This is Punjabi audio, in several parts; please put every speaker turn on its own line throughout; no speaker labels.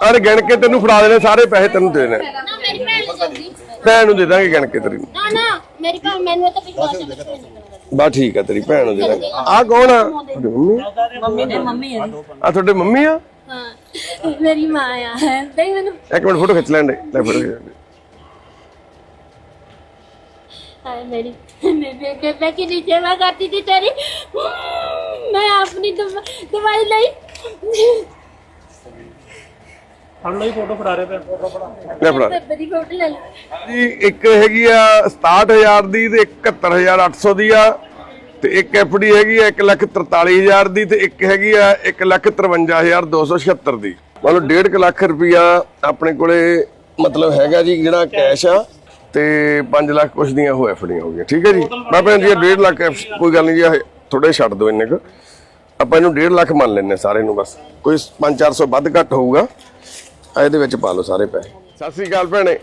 ਅਰੇ ਗਿਣ ਕੇ ਤੈਨੂੰ ਫੜਾ ਦੇਣੇ ਸਾਰੇ ਪੈਸੇ ਤੈਨੂੰ ਦੇ ਦੇਣੇ
ਨਾ ਮੇਰੀ ਭੈਣ ਨੂੰ ਜਲਦੀ
ਭੈਣ ਨੂੰ ਦੇ ਦਾਂਗੇ ਗਿਣ ਕੇ ਤੇਰੀ ਨੂੰ
ਨਾ ਨਾ ਮੇਰੀ ਭੈਣ ਮੈਨੂੰ ਤਾਂ ਵਿਸ਼ਵਾਸ ਹੈ ਬੱਚੇ ਨਹੀਂ
ਬਸ ਠੀਕ ਆ ਤੇਰੀ ਭੈਣ ਨੂੰ ਦੇ ਦਾਂਗੇ ਆ ਕੌਣ ਆ ਤੁਹਾਡੀ ਮੰਮੀ
ਮੰਮੀ ਨੇ ਮੰਮੀ ਹੈ
ਆ ਤੁਹਾਡੇ ਮੰਮੀ ਆ
ਹਾਂ ਮੇਰੀ ਮਾਂ ਆ ਨਹੀਂ ਮੈਨੂੰ
ਇੱਕ ਮਿੰਟ ਫੋਟੋ ਖਿੱਚ ਲੈਣ ਦੇ ਲੈ ਫੋਟੋ ਖਿੱਚ ਲੈਣ ਦੇ।
ਹਾਏ ਮੇਰੀ ਮੈਂ ਬੇਟੇ पे की सेवा करती थी तेरी मैं अपनी दवा- दवाई लाई
ਫੜ ਫੋਟੋ ਫੜਾ ਰਹੇ ਪਏ ਫੋਟੋ ਫੜਾ।
ਲੈ ਫੜਾ।
ਬੱਬੇ ਦੀ ਫੋਟੋ ਲੈ ਲਓ।
ਜੀ ਇੱਕ ਹੈਗੀ ਆ 67000 ਦੀ ਤੇ 71800 ਦੀ ਆ ਤੇ ਇੱਕ ਐਫਡੀ ਹੈਗੀ ਆ 143000 ਦੀ ਤੇ ਇੱਕ ਹੈਗੀ ਆ 153276 ਦੀ ਮਤਲਬ 1.5 ਲੱਖ ਰੁਪਇਆ ਆਪਣੇ ਕੋਲੇ ਮਤਲਬ ਹੈਗਾ ਜੀ ਜਿਹੜਾ ਕੈਸ਼ ਆ ਤੇ 5 ਲੱਖ ਕੁਛ ਦੀਆਂ ਹੋ ਐਫਡੀਆਂ ਹੋ ਗਈਆਂ। ਠੀਕ ਹੈ ਜੀ? ਮੈਂ ਭੈਣ ਜੀ 1.5 ਲੱਖ ਕੋਈ ਗੱਲ ਨਹੀਂ ਜੀ ਥੋੜੇ ਛੱਡ ਦਿਓ ਇੰਨੇ ਕੁ। ਆਪਾਂ ਇਹਨੂੰ 1.5 ਲੱਖ ਮੰਨ ਲੈਨੇ ਸਾਰੇ ਨੂੰ ਬਸ। ਕੋਈ 5-400 ਵੱਧ ਘੱਟ ਹੋਊਗਾ। ਇਹਦੇ ਵਿੱਚ ਪਾ ਲਓ ਸਾਰੇ ਪੈਸੇ। ਸਤਿ ਸ੍ਰੀ ਅਕਾਲ ਭੈਣੇ।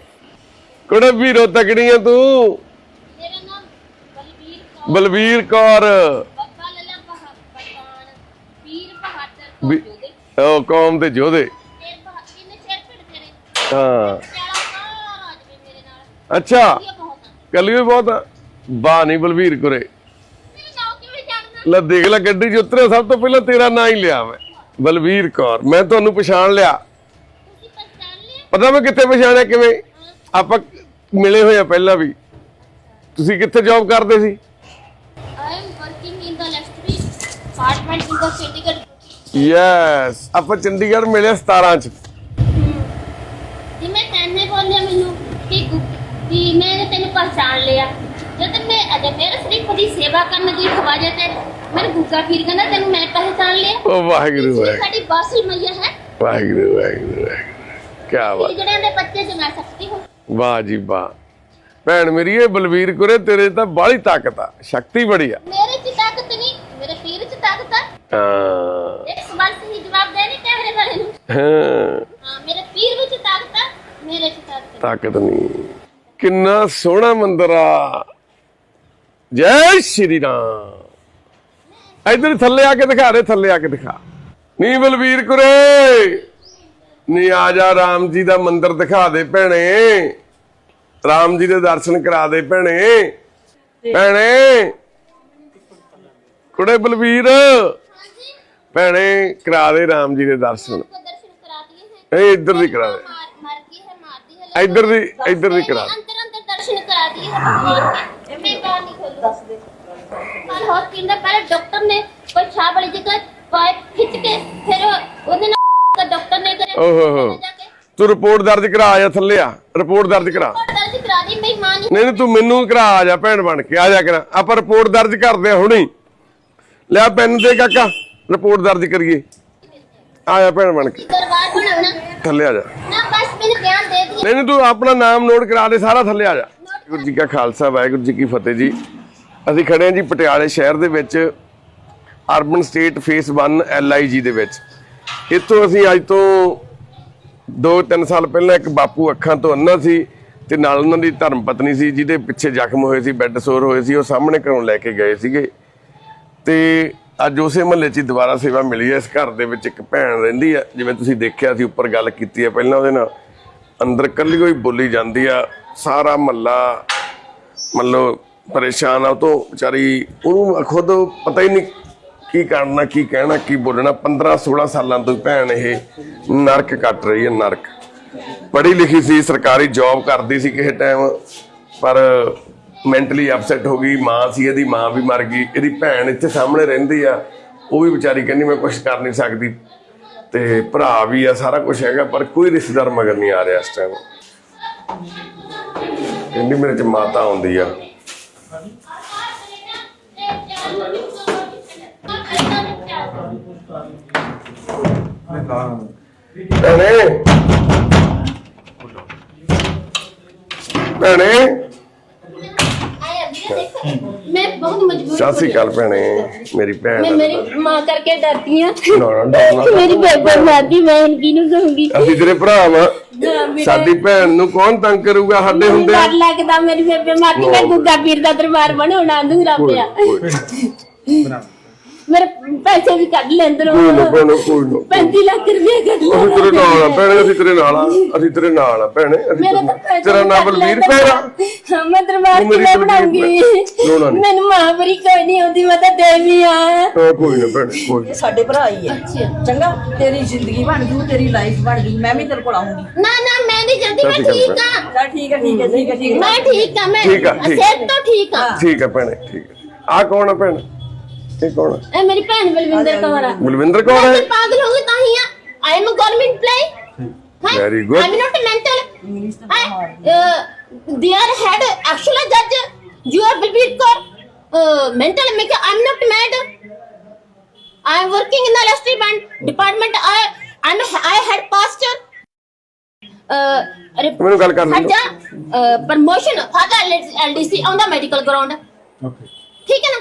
ਕੁੜੇ ਵੀਰੋ ਤਕੜੀ
ਆ ਤੂੰ? ਮੇਰਾ ਨਾਮ
ਬਲਬੀਰ ਕੌਰ।
ਬਲਬੀਰ
ਕੌਰ। ਕੌਮ ਦੇ
ਜੋਦੇ
ਹਾਂ। ਅੱਛਾ।
ਵਧੀਆ
ਕੱਲੀ ਵੀ ਬਹੁਤ ਆ। ਵਾਹ ਨਹੀਂ ਬਲਬੀਰ ਕੁਰੇ।
ਮੇਰੇ
ਲੈ ਦੇਖ ਲੈ ਗੱਡੀ 'ਚ ਉਤਰਿਆ ਸਭ ਤੋਂ ਪਹਿਲਾਂ ਤੇਰਾ ਨਾਂ ਹੀ ਲਿਆ ਮੈਂ। ਬਲਬੀਰ ਕੌਰ। ਮੈਂ ਤੁਹਾਨੂੰ ਪਛਾਣ ਲਿਆ। ਪਤਾ ਮੈਂ ਕਿੱਥੇ ਪਛਾਣਿਆ ਕਿਵੇਂ? ਆਪਾਂ ਮਿਲੇ ਹੋਏ ਆ ਪਹਿਲਾਂ ਵੀ। ਤੁਸੀਂ ਕਿੱਥੇ ਜੌਬ ਕਰਦੇ ਸੀ. ਯੈਸ ਆਪਾਂ ਚੰਡੀਗੜ੍ਹ ਮਿਲੇ 17 ਚ।
ਜੀ ਮੈਂ ਤੈਨੇ ਬੋਲਿਆ ਮੈਨੂੰ ਕਿ ਗੁ- ਕਿ ਮੈਂ ਤੈਨੂੰ ਪਛਾਣ ਲਿਆ। ਜਦ ਮੈਂ ਅਜੇ ਮੇਰੇ ਸਿਰਫ ਦੀ ਸੇਵਾ ਕਰਨ ਦੀ ਖਵਾਜੇ ਤੇ ਮੈਨੂੰ ਗੁੱਗਾ ਫਿਰ ਕਹਿੰਦਾ ਤੈਨੂੰ ਮੈਂ ਪਹਿਚਾਨ ਲਿਆ।
ਉਹ ਵਾਹਿਗੁਰੂ।
ਸਾਡੀ ਬਾਸੀ ਮਈਆ ਹੈ।
ਵਾਹਿਗੁਰੂ ਵਾਹਿਗੁਰੂ ਵਾਹਿਗੁਰੂ। ਕੀ ਬਾਤ।
ਜਿਹੜਿਆਂ ਦੇ ਬੱਚੇ ਜਮਾ ਸਕਤੀ ਹੋ
ਵਾਹ ਜੀ ਵਾਹ। ਭੈਣ ਮੇਰੀ ਇਹ ਬਲਵੀਰ ਕੁਰੇ ਤੇਰੇ ਤਾਂ ਬਾਹਲੀ ਤਾਕਤ ਆ। ਸ਼ਕਤੀ ਬੜੀ ਆ।
ਮੇਰੇ ਚ ਤਾਕਤ ਨਹੀਂ ਮੇਰੇ ਪੀਰ ਚ ਤਾਕਤ ਹੈ
ਹਾਂ।
ਇੱਕ ਸਵਾਲ ਸਹੀ ਜਵਾਬ ਦੇ ਨਹੀਂ ਕੈਮਰੇ ਵਾਲੇ ਨੂੰ।
ਹਾਂ,
ਹਾਂ ਮੇਰੇ ਪੀਰ ਵਿੱਚ ਤਾਕਤ ਹੈ ਮੇਰੇ ਚ ਤਾਕਤ।
ਤਾਕਤ ਨਹੀਂ। ਕਿੰਨਾ ਸੋਹਣਾ ਮੰਦਿਰ ਆ। ਜੈ ਸ਼੍ਰੀ ਰਾਮ। ਇਧਰ ਥੱਲੇ ਆ ਕੇ ਦਿਖਾ ਦੇ ਥੱਲੇ ਆ ਕੇ ਦਿਖਾ। ਨੀ ਬਲਵੀਰ ਕੁਰੇ। ਨੀ ਆ ਜਾ ਰਾਮ ਜੀ ਦਾ ਮੰਦਿਰ ਦਿਖਾ ਦੇ ਭੈਣੇ। ਰਾਮ ਜੀ ਦੇ ਦਰਸ਼ਨ ਕਰਾ ਦੇ ਭੈਣੇ। ਭੈਣੇ ਕੁੜੇ ਬਲਵੀਰ। ਭੈਣੇ ਕਰਾ ਦੇ ਰਾਮ ਜੀ ਦੇ ਦਰਸ਼ਨ। ਇਹ ਇੱਧਰ ਦੀ ਕਰਾ ਦੇ। ਇੱਧਰ ਦੀ ਇੱਧਰ ਦੀ ਕਰਾ ਦੇ।
ਦਰਸ਼ਨ ਕਰਾ ਦਈਏ ਇਹ ਮੈਂ ਬਾਹਰ ਨਹੀਂ ਖੋਲੂ ਦੱਸ ਦੇ ਪਰ ਹੋਰ ਕਿੰਦਾ ਪਹਿਲੇ ਡਾਕਟਰ ਨੇ ਕੋਈ ਛਾਪ ਵਾਲੀ ਜਗ੍ਹਾ ਖਿੱਚ ਕੇ ਫਿਰ ਉਹਦੇ ਡਾਕਟਰ ਨੇ
ਓਹੋ ਹੋ
ਜਾ ਕੇ।
ਤੂੰ ਰਿਪੋਰਟ ਦਰਜ ਕਰਾ ਆ ਜਾ ਥੱਲੇ ਆ। ਰਿਪੋਰਟ ਦਰਜ ਕਰਾ।
ਦਰਜ ਕਰਾ ਦੀ ਮੇਰੀ ਮਾਂ ਨੇ
ਨਹੀਂ ਨਹੀਂ ਤੂੰ ਮੈਨੂੰ ਕਰਾ ਆ ਜਾ ਭੈਣ ਬਣ ਕੇ ਆ ਜਾ ਕਰਾ। ਆਪਾਂ ਰਿਪੋਰਟ ਦਰਜ ਕਰਦੇ ਆ ਹੁਣੀ। ਲੈ ਪੈਨ ਦੇ ਕਾਕਾ ਰਿਪੋਰਟ ਦਰਜ ਕਰੀਏ। ਆ ਜਾ ਭੈਣ ਬਣ ਕੇ।
ਬਣਾਉਣਾ।
ਥੱਲੇ ਆ ਜਾ।
ਨਾ ਬਸ ਮੈਨੂੰ ਬਿਆਨ ਦੇ ਦਿਏ
ਨਹੀਂ ਨਹੀਂ ਤੂੰ ਆਪਣਾ ਨਾਮ ਨੋਟ ਕਰਾ ਦੇ ਸਾਰਾ ਥੱਲੇ ਆ ਜਾ। ਗੁਰੂ ਜੀ ਕਾ ਖਾਲਸਾ ਵਾਹਿਗੁਰੂ ਜੀ ਕੀ ਫਤਿਹ ਜੀ। ਅਸੀਂ ਖੜੇ ਹਾਂ ਜੀ ਪਟਿਆਲੇ ਸ਼ਹਿਰ ਦੇ ਵਿੱਚ ਅਰਬਨ ਸਟੇਟ ਫੇਸ 1 ਐਲਆਈਜੀ ਦੇ ਵਿੱਚ। ਇੱਥੋਂ ਅਸੀਂ ਅੱਜ ਤੋਂ 2-3 ਸਾਲ ਪਹਿਲਾਂ ਇੱਕ ਬਾਪੂ ਅੱਖਾਂ ਤੋਂ ਅੰਨਾ ਸੀ ਤੇ ਨਾਲ ਉਹਨਾਂ ਦੀ ਧਰਮ ਪਤਨੀ ਸੀ, ਜਿਹਦੇ ਪਿੱਛੇ ਜ਼ਖਮ ਹੋਏ ਸੀ, ਬੈੱਡ ਸੋਰ ਹੋਏ ਸੀ, ਉਹ ਸਾਹਮਣੇ ਘਰੋਂ ਲੈ ਕੇ ਗਏ ਸੀਗੇ। ਤੇ ਅੱਜ ਉਸੇ ਮਹੱਲੇ 'ਚ ਹੀ ਦੁਬਾਰਾ ਸੇਵਾ ਮਿਲੀ ਹੈ। ਇਸ ਘਰ ਦੇ ਵਿੱਚ ਇੱਕ ਭੈਣ ਰਹਿੰਦੀ ਆ ਜਿਵੇਂ ਤੁਸੀਂ ਦੇਖਿਆ ਸੀ, ਉੱਪਰ ਗੱਲ ਕੀਤੀ ਹੈ ਪਹਿਲਾਂ ਉਹਦੇ ਨਾਲ। ਅੰਦਰ ਕੱਲੀ ਹੋਈ ਬੋਲੀ ਜਾਂਦੀ ਆ। ਸਾਰਾ ਮਹੱਲਾ ਮਤਲਬ ਪਰੇਸ਼ਾਨ ਆ। ਉਹ ਤੋਂ ਵਿਚਾਰੀ ਉਹਨੂੰ ਖੁਦ ਪਤਾ ਹੀ ਨਹੀਂ ਕੀ ਕਰਨਾ, ਕੀ ਕਹਿਣਾ, ਕੀ ਬੋਲਣਾ? 15 16 ਸਾਲਾਂ ਤੋਂ ਭੈਣ ਇਹ ਨਰਕ ਕੱਟ ਰਹੀ ਹੈ, ਨਰਕ। ਪੜ੍ਹੀ ਲਿਖੀ ਸੀ, ਸਰਕਾਰੀ ਜੌਬ ਕਰਦੀ ਸੀ ਕਿਸੇ ਟਾਈਮ ਪਰ ਮੈਂਟਲੀ ਅਪਸੈਟ ਹੋ ਗਈ, ਮਾਂ ਸੀ, ਇਹਦੀ ਮਾਂ ਵੀ ਮਰ ਗਈ, ਇਹਦੀ ਭੈਣ ਇੱਥੇ ਸਾਹਮਣੇ ਰਹਿੰਦੀ ਆ, ਉਹ ਵੀ ਵਿਚਾਰੀ ਕਹਿੰਦੀ, ਮੈਂ ਕੁਝ ਕਰ ਨਹੀਂ ਸਕਦੀ। ਤੇ ਭਰਾ ਵੀ ਆ, ਸਾਰਾ ਕੁਝ ਹੈਗਾ, ਪਰ ਕੋਈ ਰਿਸ਼ਤੇਦਾਰ ਮਗਰ ਨਹੀਂ ਆ ਰਿਹਾ ਇਸ ਟਾਈਮ ਕਹਿੰਦੀ, ਮੇਰੇ ਚ ਮਾਤਾ ਆਉਂਦੀ ਆ। ਭੈਣੇ। ਭੈਣੇ। ਭੈਣੇ ਮੇਰੀ ਭੈਣ
ਮੈਂ ਮੇਰੀ ਮਾਂ
ਕਰਕੇ ਡਰਦੀ ਆ।
ਮੇਰੀ ਬੇਬੇ ਮਾਦੀ ਮੈਂ ਇਨਕੀ ਨੂੰ ਕਹੂੰਗੀ?
ਅਸੀਂ ਤੇਰੇ ਭਰਾ ਵਾਂ। ਸਾਡੀ ਭੈਣ ਨੂੰ ਕੌਣ ਤੰਗ ਕਰੂਗਾ ਸਾਡੇ ਹੁੰਦੇ
ਡਰ ਲੱਗਦਾ ਮੇਰੀ ਬੇਬੇ ਮਾਦੀ ਮੈਂ ਗੁੱਗਾ ਪੀਰ ਦਾ ਦਰਬਾਰ ਬਣਾਉਣਾ ਅੰਦੂ ਰੱਬਿਆ ਮੇਰੇ ਪੈਸੇ ਵੀ ਕੱਢ ਲੈ ਅੰਦਰੋਂ।
ਕੋਈ ਨਾ ਭੈਣੇ ਕੋਈ ਨਾ
35 ਲੱਖ ਰੁਪਏ ਕੱਢ ਲੈ
ਅਸੀਂ ਤੇਰੇ ਨਾਲ ਆ ਭੈਣੇ ਅਸੀਂ ਤੇਰੇ ਨਾਲ ਆ ਅਸੀਂ ਤੇਰੇ ਨਾਲ ਆ ਭੈਣੇ ਅਸੀਂ
ਮੇਰਾ ਤਾਂ
ਤੇਰੇ-
ਪੈਸਾ
ਤੇਰਾ
ਵੀ
ਨਾਮ
ਕੱਢ
ਬਲਵੀਰ
ਲੈਂਦਾ।
ਭੈਣਾ
ਹਾਂ, ਮੈਂ ਦਰਬਾਰ
ਤੂੰ ਮੇਰੀ
ਕਿਵੇਂ
ਬਲਵੀਰ
ਬਣਾਉਂਗੀ।
ਭੈਣ। ਰੋਣਾ ਨੀ।
ਮੈਨੂੰ ਮਹਾਂਵਰੀ ਕੋਈ ਨਹੀਂ ਆਉਂਦੀ ਮੈਂ ਤਾਂ ਦੇਵੀ ਆ।
ਹਾਂ, ਕੋਈ ਨਾ ਭੈਣੇ ਕੋਈ ਨਾ।
ਇਹ ਸਾਡੇ ਭਰਾ ਹੀ ਹੈ ਚੰਗਾ ਤੇਰੀ ਜ਼ਿੰਦਗੀ ਬਣ ਜੂ ਤੇਰੀ ਲਾਈਫ ਬਣ ਜੂ ਮੈਂ ਵੀ ਤੇਰੇ ਕੋਲ ਆਉਂਗੀ
ਨਾ ਨਾ ਮੈਂ ਨਹੀਂ ਜਲਦੀ ਮੈਂ
ਸਤਿ ਸ਼੍ਰੀ
ਠੀਕ
ਅਕਾਲ
ਆ।
ਚੱਲ ਠੀਕ ਹੈ ਠੀਕ ਹੈ ਠੀਕ ਹੈ ਠੀਕ ਹੈ
ਮੈਂ ਠੀਕ ਆ ਮੈਂ
ਠੀਕ ਆ, ਠੀਕ।
ਸਿਹਤ ਤੋਂ ਠੀਕ ਆ।
ਠੀਕ ਹੈ ਭੈਣੇ ਠੀਕ ਹੈ ਆ ਕੌਣ ਆ ਭੈਣ? ਇਹ ਕੌਣ ਹੈ
ਇਹ ਮੇਰੀ ਭੈਣ ਬਲਵਿੰਦਰ ਕੌਰ ਆ।
ਬਲਵਿੰਦਰ। ਕੌਰ ਹੈ?
ਪਾਗਲ ਹੋ ਗਈ ਤਾਂ ਹੀ ਆ। I am government play
very good
I am not
mental they
are had actual ਜੱਜ you are Balwinder Kaur mental ਮੈਂ ਕਿ I not mad I am working in electricity band department I and I had pastor
ਮੈਨੂੰ ਗੱਲ ਕਰ
ਲਈ। Promotion father LDC on the medical ground okay ਠੀਕ ਹੈ ਨਾ?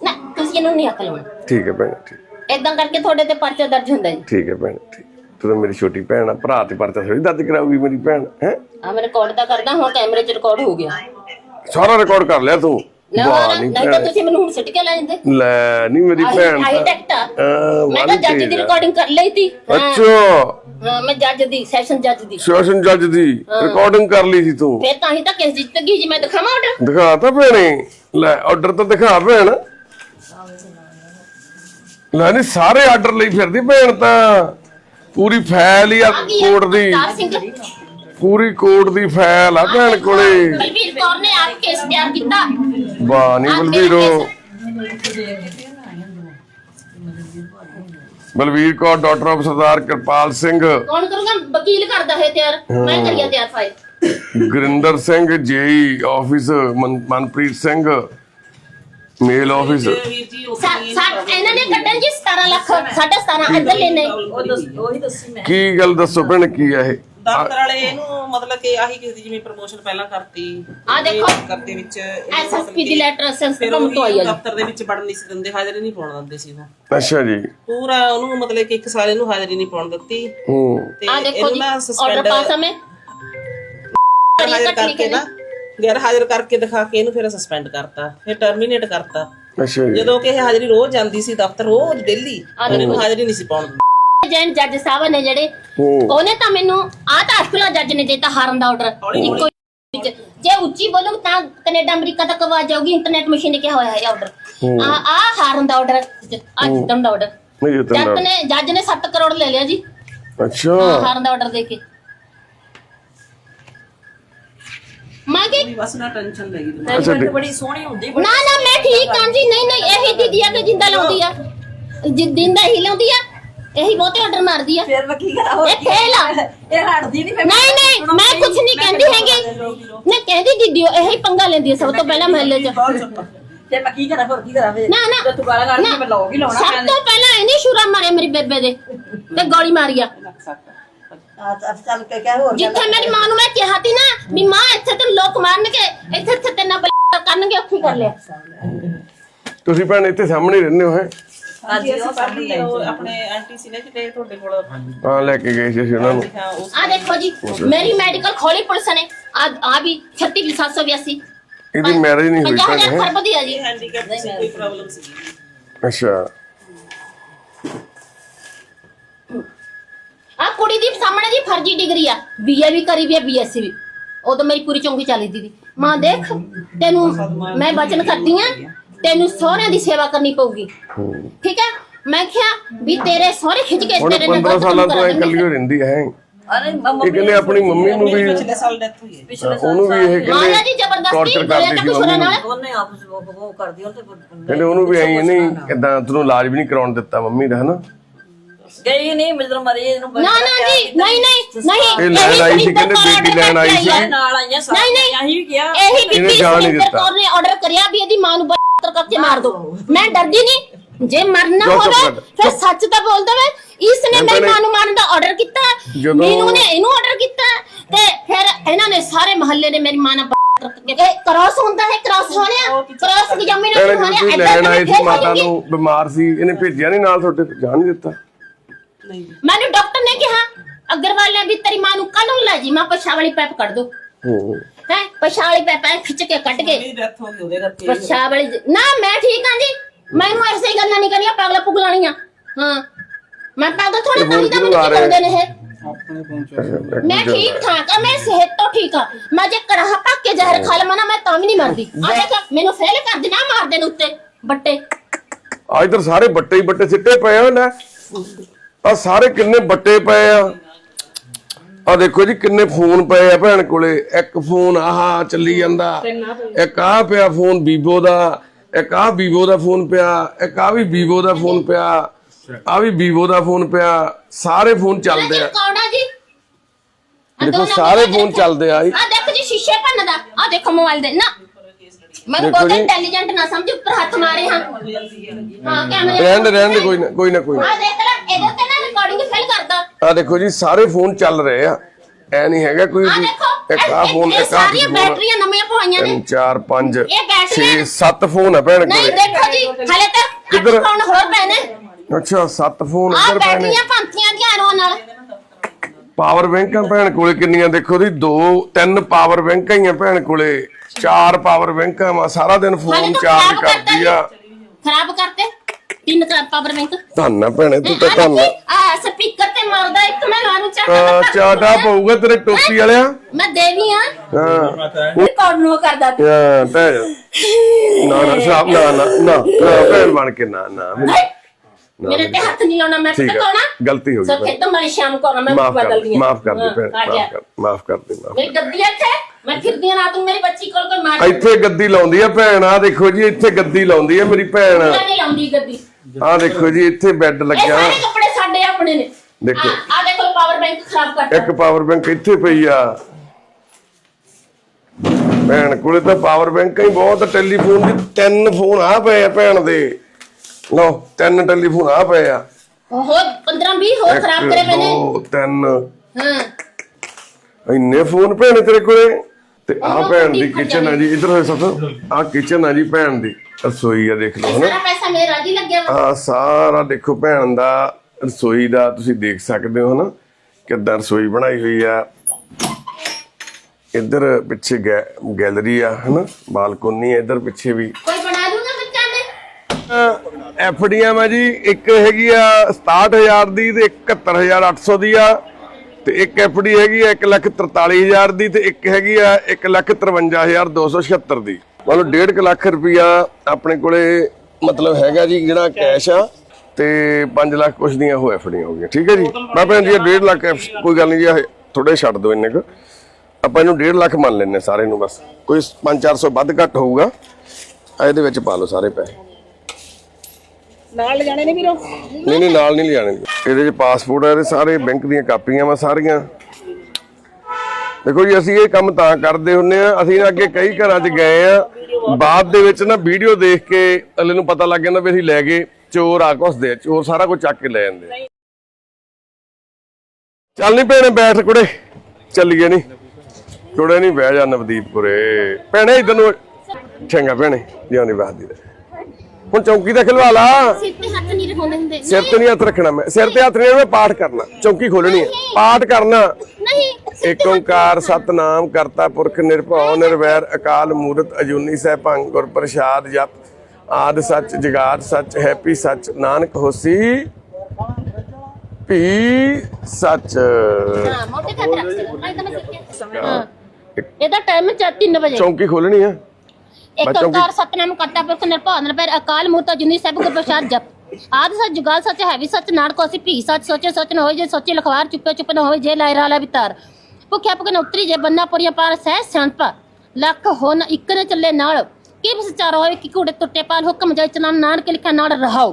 ਨਾ ਤੁਸੀਂ ਇਹਨੂੰ ਨਹੀਂ ਅਕਲ ਹੋਣਾ
ਠੀਕ ਹੈ ਭੈਣੇ ਠੀਕ।
ਇਦਾਂ ਕਰਕੇ ਤੁਹਾਡੇ ਤੇ ਪਰਚਾ ਦਰਜ ਹੁੰਦਾ ਜੀ।
ਠੀਕ ਹੈ ਭੈਣੇ ਠੀਕ। ਤੂੰ ਤਾਂ ਮੇਰੀ ਛੋਟੀ ਭੈਣ ਆ ਭਰਾ ਤੇ ਪਰਚਾ ਥੋੜੀ ਦਰਜ ਕਰਾਊਗੀ ਮੇਰੀ ਭੈਣ ਹੈ?
ਆ ਮੈਂ ਰਿਕਾਰਡ ਤਾਂ ਕਰਦਾ ਹੁਣ ਕੈਮਰੇ 'ਚ ਰਿਕਾਰਡ ਹੋ ਗਿਆ।
ਸਾਰਾ ਰਿਕਾਰਡ ਕਰ ਲਿਆ ਤੂੰ?
ਨਾ
ਵਾਹ
ਨਹੀਂ
ਨਹੀਂ
ਤਾਂ
ਭੈਣੇ।
ਤੁਸੀਂ ਮੈਨੂੰ ਹੁਣ ਸਿੱਟ ਕੇ ਲੈ ਜਾਂਦੇ।
ਲੈ ਨਹੀਂ ਮੇਰੀ ਭੈਣ
ਆਹੀ
ਤਾਂ
ਟੈਕਟ ਆ।
ਹਾਂ,
ਮੈਂ ਤਾਂ
ਵਾਲੀ
ਜੱਜ ਦੀ
ਤੇਜ਼ ਆ।
ਰਿਕਾਰਡਿੰਗ ਕਰ ਲਈ ਸੀ ਹਾਂ,
ਅੱਛਾ।
ਹਾਂ ਮੈਂ ਜੱਜ ਦੀ ਸੈਸ਼ਨ ਜੱਜ ਦੀ।
ਸੈਸ਼ਨ ਜੱਜ ਦੀ ਰਿਕਾਰਡਿੰਗ ਕਰ ਲਈ ਸੀ ਤੂੰ।
ਫਿਰ ਤਾਂ ਹੀ ਤਾਂ ਕੇਸ ਜਿੱਤ ਗਈ ਜੀ ਮੈਂ ਦਿਖਾਵਾਂ ਆਰਡਰ
ਦਿਖਾ ਤਾਂ ਭੈਣੇ। ਲੈ ਆਰਡਰ ਤਾਂ ਦਿਖਾ ਭੈਣ। ਲੈ ਨਹੀਂ ਸਾਰੇ ਆਰਡਰ ਲਈ ਫਿਰਦੀ ਭੈਣ ਤਾਂ। ਪੂਰੀ ਫਾਈਲ ਹੀ ਆ ਕੋਰਟ ਦੀ।
ਸਿੰਘ
ਪੂਰੀ ਕੋਰਟ ਦੀ ਫਾਈਲ ਆ ਭੈਣ ਕੋਲੇ।
ਬਲਬੀਰ ਕੌਰ ਨੇ ਆਪ ਕੇਸ ਤਿਆਰ ਕੀਤਾ।
ਵਾਹ ਨਹੀਂ
ਮੇਰਾ
ਬਲਵੀਰ ਕੌਰ ਡਾਕਟਰ ਆਫ ਸਰਦਾਰ ਕਿਰਪਾਲ ਸਿੰਘ।
ਕੌਣ ਕਰੂਗਾ? ਵਕੀਲ ਕਰਦਾ ਹੈ ਤਿਆਰ। ਮੈਂ ਕਰੀਆ ਤਿਆਰ file
Gurinder Singh JE office Man- Manpreet Singh. ਮੇਲ ਆਫਿਸ।
ਇਹਨਾਂ ਨੇ ਕੱਢਣ ਜੀ 17 ਲੱਖ ਸਾਢੇ 17 ਇੱਧਰ ਲੈਣੇ
ਉਹ ਦੱਸ ਉਹੀ ਦੱਸੀ ਮੈਂ।
ਕੀ ਗੱਲ ਦੱਸੋ ਭੈਣ ਕੀ ਆ ਇਹ?
ਦਫ਼ਤਰ ਵਾਲੇ ਇਹਨੂੰ ਮਤਲਬ ਕਿ ਆਹੀ ਕਿਸੇ ਦੀ ਜਿਵੇਂ ਪ੍ਰਮੋਸ਼ਨ ਪਹਿਲਾਂ ਕਰਤੀ
ਆਹ ਦੇਖੋ।
ਕਰਦੇ ਵਿੱਚ
ਐਸਐਸਪੀ ਦੀ ਲੈਟਰ ਅਸੈਂਸ
ਫਿਰ
ਕੰਮ ਤੋਂ ਆਈ ਆ
ਦਫ਼ਤਰ ਦੇ ਵਿੱਚ ਵੜਨ ਨਹੀਂ ਸੀ ਦਿੰਦੇ ਹਾਜ਼ਰੀ ਨਹੀਂ ਪਾਉਣ ਦਿੰਦੇ ਸੀ ਉਹ।
ਅੱਛਾ ਜੀ।
ਪੂਰਾ ਉਹਨੂੰ ਮਤਲਬ ਕਿ ਇੱਕ ਸਾਲ ਇਹਨੂੰ ਹਾਜ਼ਰੀ ਨਹੀਂ ਪਾਉਣ ਦਿੱਤੀ।
ਹੂੰ।
ਤੇ
ਆ ਦੇਖੋ
ਇਹਨੂੰ
ਜੀ ਆਰਡਰ ਪਾਸ ਆ ਮੈਂ।
ਹਾਜ਼ਰ ਕਰਕੇ ਨਾ ਗੈਰ ਹਾਜ਼ਰ ਕਰਕੇ ਦਿਖਾ ਕੇ ਇਹਨੂੰ ਫਿਰ ਸਸਪੈਂਡ ਕਰਤਾ ਫਿਰ ਟਰਮੀਨੇਟ ਕਰਤਾ।
ਅੱਛਾ ਜੀ।
ਜਦੋਂ ਕਿ ਇਹ ਹਾਜ਼ਰੀ ਰੋਜ਼ ਜਾਂਦੀ ਸੀ ਦਫ਼ਤਰ ਰੋਜ਼ ਦਿੱਲੀ ਇਹਨੂੰ ਹਾਜ਼ਰੀ ਨਹੀਂ ਸੀ ਪਾਉਣ ਦਿੰਦੇ।
ਜੈਨ ਜੱਜ ਸਾਹਿਬ ਨੇ ਜਿਹੜੇ
ਹੂੰ।
ਉਹਨੇ ਤਾਂ ਮੈਨੂੰ ਆ ਤਾਂ ਅਸ਼ਕਲਾ ਜੱਜ ਨੇ ਦਿੱਤਾ ਹਾਰਨ ਦਾ ਆਰਡਰ ਇੱਕੋ ਹੀ ਵਿੱਚ। ਜੇ ਉੱਚੀ ਬੋਲੂੰ ਤਾਂ ਕੈਨੇਡਾ ਅਮਰੀਕਾ ਤੱਕ ਆਵਾਜ਼ ਜਾਊਗੀ ਇੰਟਰਨੈਟ ਮਸ਼ੀਨ ਨੇ ਕਿਹਾ ਹੋਇਆ ਹੈ। ਆਰਡਰ ਆ ਆ ਹਾਰਨ ਦਾ ਆਰਡਰ ਜਿੱਤਣ ਦਾ ਆਰਡਰ
ਨਹੀਂ ਇਹ
ਜੱਜ
ਤਾਂ
ਨੇ ਜੱਜ ਨੇ 7 ਕਰੋੜ ਲੈ ਲਿਆ ਜੀ।
ਅੱਛਾ।
ਹਾਰਨ ਦਾ ਆਰਡਰ ਦੇ ਕੇ। ਮੈਂ ਕਿ
ਬਸ ਨਾ ਟੈਨਸ਼ਨ ਲਈ ਤੂੰ
ਅੱਛਾ
ਤੇਰੀ
ਠੀਕ।
ਬੜੀ ਸੋਹਣੀ ਹੁੰਦੀ
ਨਾ ਨਾ ਮੈਂ ਠੀਕ ਹਾਂ ਜੀ ਨਹੀਂ ਨਹੀਂ ਇਹੀ ਦੀਦੀ ਆ ਕਿ ਜਿੰਦਾ ਲਾਉਂਦੀ ਆ ਜਿ- ਜਿੰਦਾ ਹੀ ਲਾਉਂਦੀ ਆ ਇਹੀ ਬਹੁਤੇ ਆਰਡਰ ਮਾਰਦੀ ਆ
ਫਿਰ ਮੈਂ ਕੀ ਕਰਾਂ ਹੋਰ
ਇਹ
ਕੀ
ਫੇਲ ਆ।
ਇਹ ਹਟਦੀ ਨਹੀਂ ਫਿਰ
ਨਹੀਂ ਨਹੀਂ ਮੈਂ ਕੁਝ ਨਹੀਂ ਕਹਿੰਦੀ ਹੈਗੀ ਮੈਂ ਕਹਿੰਦੀ ਦੀਦੀ ਉਹ ਇਹੀ ਪੰਗਾ ਲੈਂਦੀ ਆ ਸਭ ਤੋਂ ਪਹਿਲਾਂ ਮਹੱਲੇ 'ਚ
ਤੇ ਮੈਂ ਕੀ ਕਰਾਂ ਹੋਰ ਕੀ ਕਰਾਂ ਫਿਰ
ਨਾ ਨਾ
ਜੇ ਤੂੰ ਗਾਲਾਂ ਕੱਢਦੀ ਮੈਂ ਲੋਗ ਹੀ ਲਾਉਣਾ
ਸਭ ਤੋਂ ਪਹਿਲਾਂ ਇਹਨੇ ਸ਼ੂਰਾ ਮਾਰਿਆ ਮੇਰੀ ਬੇਬੇ ਦੇ ਤੇ ਗੋਲੀ ਮਾਰੀ ਆ
ਆ ਚੱਲ ਕੇ ਕਹਿ ਹੋਰ
ਜਿੱਥੇ ਮੇਰੀ ਮਾਂ ਨੂੰ ਮੈਂ ਕਿਹਾ ਤੀ ਨਾ ਵੀ ਮਾਂ ਇੱਥੇ ਤੇ ਲੋਕ ਮਾਰਨਗੇ ਇੱਥੇ ਇੱਥੇ ਤੇ ਨਾ ਬਲ ਕਰਨਗੇ ਉੱਥੇ ਕਰ ਲਿਆ।
ਤੁਸੀਂ ਭੈਣ ਇੱਥੇ ਸਾਹਮਣੇ ਹੀ ਰਹਿੰਦੇ ਹੋ ਹੈ?
ਅੱਜ ਅਸੀਂ ਪੜ੍ਹੀ ਉਹ ਆਪਣੇ ਆਂਟੀ ਸੀ ਨਾ ਜਿਹੜੇ ਤੁਹਾਡੇ ਕੋਲ।
ਹਾਂ ਲੈ ਕੇ ਗਏ ਸੀ ਅਸੀਂ ਉਹਨਾਂ ਨੂੰ।
ਹਾਂ ਉਸ
ਆ ਦੇਖੋ ਜੀ ਮੇਰੀ ਮੈਡੀਕਲ ਖੋਲੀ ਪੁਲਿਸ ਨੇ। ਆ ਆ ਵੀ 36782
ਇਹਦੀ ਮੈਰਿਜ ਨਹੀਂ ਹੋਈ
50000
ਭੈਣ ਹੈ?
ਖਰਬ ਦੀ ਆ ਜੀ।
ਹੈਂਡੀਕੈਪ ਸੀ ਕੋਈ ਪ੍ਰੋਬਲਮ ਸੀ
ਅੱਛਾ।
ਆ ਕੁੜੀ ਦੀ ਸਾਹਮਣੇ ਦੀ ਫਰਜ਼ੀ ਡਿਗਰੀ ਆ ਬੀਏ ਵੀ ਕਰੀ ਵੀ ਆ ਬੀਐਸਸੀ ਵੀ। ਉਦੋਂ ਮੇਰੀ ਪੂਰੀ ਚੌਂਕੀ ਚੱਲੀ ਦੀ ਮਾਂ ਦੇਖ ਤੈਨੂੰ ਮੈਂ ਬਚਨ ਕਰਦੀ ਆ ਤੈਨੂੰ ਸਹੁਰਿਆਂ ਦੀ ਸੇਵਾ ਕਰਨੀ ਪਊਗੀ। ਠੀਕ ਹੈ? ਮੈਂ ਕਿਹਾ ਵੀ ਤੇਰੇ ਸਹੁਰੇ ਖਿੱਚ ਕੇ ਤੇਰੇ ਨਾਲ
15
ਗਲਤ
ਸਾਲਾਂ ਤੋਂ ਇਕੱਲੀ ਹੋ ਰਹਿੰਦੀ ਹੈ
ਅਰੇ
ਕਹਿੰਦੇ ਆਪਣੀ ਮੰਮੀ ਨੂੰ ਵੀ
ਪਿਛਲੇ ਸਾਲ ਡੈਥ ਹੋਈ ਹੈ।
ਪਿਛਲੇ
ਉਹਨੂੰ ਵੀ ਇਹ
ਮਾਂ ਜੀ ਜ਼ਬਰਦਸਤੀ
ਸੀ
ਛੁਰਾ
ਮੰਮੀ
ਨਾਲ।
ਦੋਨੇ ਆਪਸ ਵਿੱਚ ਉਹ ਕਰਦੀ ਉਹ ਤੇ
ਕਹਿੰਦੇ ਉਹਨੂੰ ਵੀ ਐਂ ਨਹੀਂ ਇਦਾਂ ਤੈਨੂੰ ਇਲਾਜ ਵੀ ਨਹੀਂ ਕਰਾਉਣ ਦਿੱਤਾ ਮੰਮੀ ਦਾ ਹਨਾ?
ਗਈ ਨਹੀਂ ਮਿਲਦਰ ਮਰੀ ਇਹਨੂੰ
ਨਾ ਨਾ ਜੀ ਨਹੀਂ ਨਹੀਂ ਨਹੀਂ
ਇਹ ਲੈਣ ਆਈ ਸੀ, ਕਹਿੰਦੇ ਬੇਟੀ ਲੈਣ ਆਈ ਸੀ।
ਨਾਲ ਆਈਆਂ
ਨਹੀਂ
ਸਾਰੀਆਂ
ਨਹੀਂ
ਅਸੀਂ ਵੀ ਕਿਹਾ
ਇਹੀ
ਇਹਨੇ
ਬੀਬੀ
ਜਾਣ ਨਹੀਂ
ਸੁਰਿੰਦਰ
ਦਿੱਤਾ।
ਕੌਰ ਨੇ ਆਰਡਰ ਕਰਿਆ ਵੀ ਇਹਦੀ ਮਾਂ ਨੂੰ ਬਤਰ ਕਰਕੇ ਮਾਰ ਦੋ। ਮੈਂ ਡਰਦੀ ਨਹੀਂ। ਜੇ ਮਰਨਾ
ਜੋ ਚੁੱਪ
ਹੋਵੇ
ਕਰ।
ਫਿਰ ਸੱਚ ਤਾਂ ਬੋਲ ਦਵੇ ਇਸ ਨੇ
ਮੈਂ
ਮੇਰੀ
ਭੈਣੇ-
ਮਾਂ ਨੂੰ ਮਾਰਨ ਦਾ ਆਰਡਰ ਕੀਤਾ।
ਜਦੋਂ-
ਮੀਨੂ ਨੇ ਇਹਨੂੰ ਆਰਡਰ ਕੀਤਾ। ਤੇ ਫਿਰ ਇਹਨਾਂ ਨੇ ਸਾਰੇ ਮਹੱਲੇ ਨੇ ਮੇਰੀ ਮਾਂ ਨਾਲ ਬਤਰ ਕਰਕੇ ਇਹ ਕ੍ਰਾਸ ਹੁੰਦਾ ਹੈ ਕ੍ਰਾਸ ਹੋ ਰਿਹਾ ਕ੍ਰਾਸ ਦੀ ਜਮੀਨ
ਭੈਣੇ
ਹੋ
ਜਦੋਂ ਤੁਸੀਂ
ਰਿਹਾ
ਲੈਣ ਆਏ ਸੀ ਮਾਤਾ ਨੂੰ ਬਿਮਾਰ ਸੀ ਇਹਨੇ ਭੇਜਿਆ ਨਹੀਂ ਨਾਲ ਤੁਹਾਡੇ ਜਾਣ ਨਹੀਂ ਦਿੱਤਾ।
ਮੈਨੂੰ ਡਾਕਟਰ ਨੇ ਕਿਹਾ ਅਗਰਵਾਲ ਨੇ ਵੀ ਤੇਰੀ ਮਾਂ ਨੂੰ ਕੱਲ ਨੂੰ ਲੈ ਜੀ ਮਾਂ ਪਛਾ ਵਾਲੀ ਪੈਪ ਕੱਢ ਦੋ।
ਹੂੰ।
ਹੈ ਪਛਾ ਵਾਲੀ ਪੈਪ ਐਂ ਖਿੱਚ ਕੇ ਕੱਢ ਕੇ।
ਮੇਰੀ ਡੈਥ ਹੋ ਗਈ ਉਹਦੇ ਕਰਕੇ
ਪਛਾ ਵਾਲੀ ਜ- ਨਾ ਮੈਂ ਠੀਕ ਹਾਂ ਜੀ। ਮੈਨੂੰ ਐਸੇ ਹੀ ਗੱਲਾਂ ਨਹੀਂ ਕਰੀਆਂ ਪਾਗਲ ਪੁਗਲਾਣੀਆਂ ਹਾਂ। ਮੈਂ ਪਾਗਲ ਥੋੜੀ ਤਾਂ
ਆ
ਮੈਨੂੰ? ਕਹਿੰਦੇ ਨੇ ਇਹ? ਮੈਂ ਠੀਕ ਠਾਕ ਆ ਮੈਂ ਸਿਹਤ ਤੋਂ ਠੀਕ ਆ ਮੈਂ ਜੇ ਕਰਾਹ ਪੱਕ ਕੇ ਜ਼ਹਿਰ ਖਾ ਲਵਾਂ ਨਾ ਮੈਂ ਤਾਂ ਵੀ ਨਹੀਂ ਮਰਦੀ। ਆ ਦੇਖ ਮੈਨੂੰ ਫੇਲ ਕਰ ਦੇਣਾ ਮਾਰ ਦੇਣ ਉੱਤੇ ਬੱਟੇ।
ਆ ਇਧਰ ਸਾਰੇ ਬੱਟੇ ਹੀ ਬੱਟੇ ਸਿੱਟੇ ਪਏ ਲੈ ਆ ਸਾਰੇ ਕਿੰਨੇ ਬੱਟੇ ਪਏ ਆ। ਆ ਦੇਖੋ ਜੀ ਕਿੰਨੇ ਫੋਨ ਪਏ ਆ ਭੈਣ ਕੋਲੇ। ਇੱਕ ਫੋਨ ਆਹ ਚੱਲੀ ਜਾਂਦਾ। ਇੱਕ ਆ ਪਿਆ ਫੋਨ ਵੀਵੋ ਦਾ। ਇੱਕ ਆ ਵੀਵੋ ਦਾ ਫੋਨ ਪਿਆ। ਇੱਕ ਆ ਵੀ ਵੀਵੋ ਦਾ ਫੋਨ ਪਿਆ। ਆ ਵੀ ਵੀਵੋ ਦਾ ਫੋਨ ਪਿਆ। ਸਾਰੇ ਫੋਨ ਚੱਲਦੇ ਆ।
ਜੀ।
ਦੇਖੋ
ਦੋਨਾਂ
ਸਾਰੇ ਫੋਨ ਚੱਲਦੇ ਆ।
ਆ ਦੇਖ ਜੀ ਸ਼ੀਸ਼ੇ ਭੰਨ ਦਾ। ਆ ਦੇਖੋ ਮੋਬਾਈਲ ਦੇ। ਨਾ। ਮੈਨੂੰ ਬਹੁਤ। ਇੰਟੈਲੀਜੈਂਟ ਨਾ ਸਮਝ ਉੱਪਰ ਹੱਥ ਮਾਰੇ ਹਾਂ। ਹਾਂ ਕੈਮਰੇ
ਰਹਿਣ ਦੇ ਰਹਿਣ ਦੇ ਕੋਈ ਨਾ ਕੋਈ ਨਾ ਕੋਈ ਨਾ।
ਆ ਦੇਖ ਲੈ ਇਹਦੇ ਤੇ ਨਾ ਰਿਕਾਰਡਿੰਗ ਫੇਲ ਕਰਦਾ।
ਆ ਦੇਖੋ ਜੀ ਸਾਰੇ ਫੋਨ ਚੱਲ ਰਹੇ ਆ। ਐ ਨਹੀਂ ਹੈਗਾ ਕੋਈ
ਆ
ਵੀ
ਦੇਖੋ
ਇੱਕ ਆ ਫੋਨ ਇੱਕ ਆ
ਸਾਰੀਆਂ ਬੈਟਰੀਆਂ ਨਵੀਆਂ ਪਵਾਈਆਂ ਨੇ।
3 4 5
ਇਹ ਬੈਟਰੀਆਂ
6 7 ਫੋਨ ਆ ਭੈਣ
ਨਹੀਂ
ਕੋਲੇ।
ਦੇਖੋ ਜੀ ਹਲੇ ਤਾਂ ਅੱਠ
ਕਿੱਧਰ?
ਫੋਨ ਹੋਰ ਪਏ ਨੇ।
ਅੱਛਾ 7 ਫੋਨ
ਆ
ਇੱਧਰ ਪਏ ਨੇ।
ਬੈਟਰੀਆਂ ਪੰਥੀਆਂ ਦੀਆਂ ਰੋ ਨਾਲ।
ਪਾਵਰ ਬੈਂਕਾਂ ਭੈਣ ਕੋਲੇ ਕਿੰਨੀਆਂ? ਦੇਖੋ ਦੀ ਦੋ ਤਿੰਨ ਪਾਵਰ ਬੈਂਕਾਂ ਹੀ ਆ ਭੈਣ ਕੋਲੇ। ਚਾਰ ਪਾਵਰ ਬੈਂਕਾਂ ਵਾ ਸਾਰਾ ਦਿਨ ਫੋਨ ਚਾਰਜ ਕਰਦੀ ਆ।
ਖਰਾਬ ਕਰਤੇ? ਤਿੰਨ ਕਰ ਪਾਵਰ ਬੈਂਕ?
ਧੰਨਾ ਭੈਣੇ ਤੂੰ ਤਾਂ ਧੰਨਾ
ਆ। ਸਪੀਕਰ ਤੇ ਮਾਰਦਾ ਇੱਕ ਮੈਂ ਲਾਨੂੰ
ਤਾਂ
ਚਾਟਾ
ਚਾਟਾ ਪਊਗਾ ਤੇਰੇ ਟੋਪੀ ਵਾਲਿਆ।
ਮੈਂ ਦੇਵੀ ਆ।
ਹਾਂ।
ਰਿਕਾਰਡ ਨੂੰ ਕਰਦਾ ਤੂੰ।
ਯਾ ਭੈਣ। ਨਾ ਨਾ ਸਾਬ ਨਾ ਨਾ ਨਾ ਨਾ, ਭੈਣ ਬਣ ਕੇ ਨਾ ਨਾ।
ਮੇਰੇ ਮੇਰੇ ਤੇ ਹੱਥ ਨਹੀਂ ਲਾਉਣਾ ਮੈਂ
ਪਤਾ
ਕੌਣਾ
ਗਲਤੀ ਹੋ ਗਈ ਸੋ
ਖੇਤੋਂ ਮੈਂ ਸ਼ਾਮ
ਕੋ
ਮੈਂ
ਬਦਲ
ਦਿਆਂ
ਮਾਫ ਕਰ ਦੇ ਭੈਣ ਮਾਫ ਕਰ ਦੇ
ਮੇਰੀ ਗੱਦੀ ਇੱਥੇ ਮੈਂ ਫਿਰਦੀ ਰਾਤ ਨੂੰ ਮੇਰੀ ਬੱਚੀ ਕੋਲ ਕੋਈ ਮਾਰ
ਇੱਥੇ ਗੱਦੀ ਲਾਉਂਦੀ ਆ ਭੈਣ ਆ ਦੇਖੋ ਜੀ ਇੱਥੇ ਗੱਦੀ ਲਾਉਂਦੀ ਆ ਮੇਰੀ ਭੈਣ।
ਨਹੀਂ ਲਾਉਂਦੀ ਗੱਦੀ।
ਆ ਦੇਖੋ ਜੀ ਇੱਥੇ ਬੈੱਡ ਲੱਗਿਆ।
ਸਾਰੇ ਕੱਪੜੇ ਸਾਡੇ ਆਪਣੇ ਨੇ।
ਦੇਖੋ।
ਆ ਦੇਖੋ ਪਾਵਰ ਬੈਂਕ ਖਰਾਬ ਕਰਤਾ।
ਇੱਕ ਪਾਵਰ ਬੈਂਕ ਇੱਥੇ ਪਈ ਆ। ਭੈਣ ਕੋਲੇ ਤਾਂ ਪਾਵਰ ਬੈਂਕ ਹੀ ਬਹੁਤ ਟੈਲੀਫੋਨ ਦੀ ਤਿੰਨ ਫੋਨ ਆ ਪਏ ਭੈਣ ਦੇ। ਲਓ ਤਿੰਨ ਟੈਲੀਫੋਨ ਆ ਪਏ ਆ।
ਓਹੋ 15 20 ਹੋਰ ਖਰਾਬ ਕਰੇ ਮੈਨੇ
ਦੋ ਤਿੰਨ।
ਹਾਂ।
ਇੰਨੇ ਫੋਨ ਭੈਣੇ ਤੇਰੇ ਕੋਲੇ? ਤੇ ਆ ਭੈਣ ਦੀ ਕਿਚਨ ਆ ਜੀ। ਇਧਰ ਹੋਏ ਸਭ ਆ ਕਿਚਨ ਆ ਜੀ ਭੈਣ ਦੀ। ਰਸੋਈ ਆ ਦੇਖ ਲਓ ਹਨਾ?
ਸਾਰਾ ਪੈਸਾ ਮੇਰਾ ਜੀ ਲੱਗਿਆ
ਆ ਸਾਰਾ ਦੇਖੋ ਭੈਣ ਦਾ ਰਸੋਈ ਦਾ ਤੁਸੀਂ ਦੇਖ ਸਕਦੇ ਹੋ ਹਨਾ? ਕਿੱਦਾਂ ਰਸੋਈ ਬਣਾਈ ਹੋਈ ਆ। ਇਧਰ ਪਿੱਛੇ ਗੈਲਰੀ ਆ ਹਨਾ? ਬਾਲਕੋਨੀ ਆ ਇਧਰ ਪਿੱਛੇ ਵੀ।
ਕੋਈ ਬਣਾ ਦੂੰਗਾ ਬੱਚਾ ਮੈਂ
ਐਫਡੀਆਂ ਆ ਜੀ, ਇੱਕ ਹੈਗੀ ਆ 67000 ਦੀ ਤੇ 71800 ਦੀ ਆ, ਤੇ ਇੱਕ ਐਫਡੀ ਹੈਗੀ ਆ 143000 ਦੀ ਤੇ ਇੱਕ ਹੈਗੀ ਆ 153276 ਦੀ ਮਤਲਬ 1.5 ਲੱਖ ਰੁਪਇਆ ਆਪਣੇ ਕੋਲੇ ਮਤਲਬ ਹੈਗਾ ਜੀ, ਜਿਹੜਾ ਕੈਸ਼ ਆ, ਤੇ 5 ਲੱਖ ਕੁਛ ਦੀਆਂ ਉਹ ਐਫਡੀਆਂ ਹੋ ਗਈਆਂ। ਠੀਕ ਹੈ ਜੀ? ਮੈਂ ਭੈਣ ਜੀ 1.5 ਲੱਖ F- ਕੋਈ ਗੱਲ ਨਹੀਂ ਜੀ ਥੋੜੇ ਛੱਡ ਦਿਓ ਇੰਨੇ ਕੁ। ਆਪਾਂ ਇਹਨੂੰ 1.5 ਲੱਖ ਮੰਨ ਲੈਨੇ ਸਾਰੇ ਨੂੰ ਬਸ। ਕੋਈ 5-400 ਵੱਧ ਘੱਟ ਹੋਊਗਾ, ਇਹਦੇ ਵਿੱਚ ਪਾ ਲਓ ਸਾਰੇ ਪੈਸੇ।
ਨਾਲ ਲਿਜਾਣੇ ਨੇ ਵੀਰੋ?
ਨਹੀਂ ਨਹੀਂ, ਨਾਲ ਨਹੀਂ ਲਿਜਾਣੇ ਇਹਦੇ ਚ ਪਾਸਪੋਰਟ ਆ, ਇਹਦੇ ਸਾਰੇ ਬੈਂਕ ਦੀਆਂ ਕਾਪੀਆਂ ਵਾ ਸਾਰੀਆਂ। ਦੇਖੋ ਜੀ, ਅਸੀਂ ਇਹ ਕੰਮ ਤਾਂ ਕਰਦੇ ਹੁੰਨੇ ਆ, ਅਸੀਂ ਨਾ ਅੱਗੇ ਕਈ ਘਰਾਂ 'ਚ ਗਏ ਆ। ਬਾਅਦ ਦੇ ਵਿੱਚ ਨਾ ਵੀਡੀਓ ਦੇਖ ਕੇ ਅਗਲੇ ਨੂੰ ਪਤਾ ਲੱਗ ਜਾਂਦਾ ਵੀ ਅਸੀਂ ਲੈ ਗਏ, ਚੋਰ ਆ ਘੁਸਦੇ ਚੋਰ ਸਾਰਾ ਕੁਝ ਚੱਕ ਕੇ ਲੈ ਜਾਂਦੇ ਚੱਲ ਨਹੀਂ ਭੈਣੇ, ਬੈਠ ਕੁੜੇ, ਚੱਲੀਏ ਨਹੀਂ ਕੁੜੇ ਨਹੀਂ ਬਹਿ ਜਾ ਨਵਦੀਪਪੁਰੇ ਭੈਣੇ, ਇਧਰ ਨੂੰ ਚੰਗਾ ਭੈਣੇ ਜਿਉਂਦੀ ਬਾਦੀ ਹੁਣ ਚੌਕੀ ਦਾ ਖਿਲਵਾ ਲਾ। ਸਿਰ ਤੇ ਹੱਥ ਨਹੀਂ ਰੱਖਣਾ ਮੈਂ। ਸਿਰ ਤੇ ਹੱਥ ਨਹੀਂ ਮੈਂ ਪਾਠ ਕਰਨਾ। ਚੌਕੀ ਖੋਲਣੀ ਹੈ। ਪਾਠ ਕਰਨਾ। ਨਹੀਂ ਓੰਕਾਰ ਸਤਨਾਮ ਕਰਤਾ ਪੁਰਖ ਨਿਰਭਉ ਨਿਰਵੈਰ ਅਕਾਲ ਮੂਰਤ ਅਜੂਨੀ ਸਹਿਭੰਗ ਗੁਰ ਪ੍ਰਸਾਦ ਜਪ ਆਦ ਸੱਚ ਜਗਾਤ ਸੱਚ ਹੈਪੀ ਸੱਚ ਨਾਨਕ ਹੋਸੀ ਭੀ ਸੱਚ।
ਇਹਦਾ ਟਾਈਮ ਹੈ 3 ਵਜੇ।
ਚੌਂਕੀ ਖੋਲਣੀ ਆ
ਇੱਕ
ਬੱਚੋਂ ਕੀ-
ਓੰਕਾਰ ਸਤਨਾਮ ਕਰਤਾ ਪੁਰਖ ਨਿਰਭਉ ਨਿਰਭੈ ਅਕਾਲ ਮੂਰਤ ਜਿਨੀ ਸਭ ਗੁਰ ਪ੍ਰਸਾਦ ਜਪ। ਆਦ ਸੱਚ ਜੁਗਾਲ ਸੱਚ ਹੈ ਵੀ ਸੱਚ ਨਾਨਕ ਅਸੀਂ ਭੀ। ਸੱਚ ਸੋਚੇ ਸੋਚ ਨਾ ਹੋਏ ਜੇ ਸੋਚੇ ਲਖਵਾਰ ਚੁੱਪੇ ਚੁੱਪ ਨਾ ਹੋਏ ਜੇ ਲਾਇ ਰਾਲਾ ਵਿਤਾਰ। ਭੁੱਖਿਆ ਭੁੱਖ ਨਾ ਉਤਰੀ ਜੇ ਬੰਨਾ ਪੁਰੀਆਂ ਪਾਰ ਸਹਿ ਸਿਆਣਪਾ। ਲੱਖ ਹੋ ਨਾ ਇੱਕ ਨੇ ਚੱਲੇ ਨਾਲ। ਕੀ ਵਿਚਾਰ ਹੋਏ ਕਿ ਘੋੜੇ ਟੁੱਟੇ ਪਾਲ। ਹੁਕਮ ਜੈ ਚਨਾਮ ਨਾਨਕ ਲਿਖਿਆ ਨਾਲ ਰਹਾਓ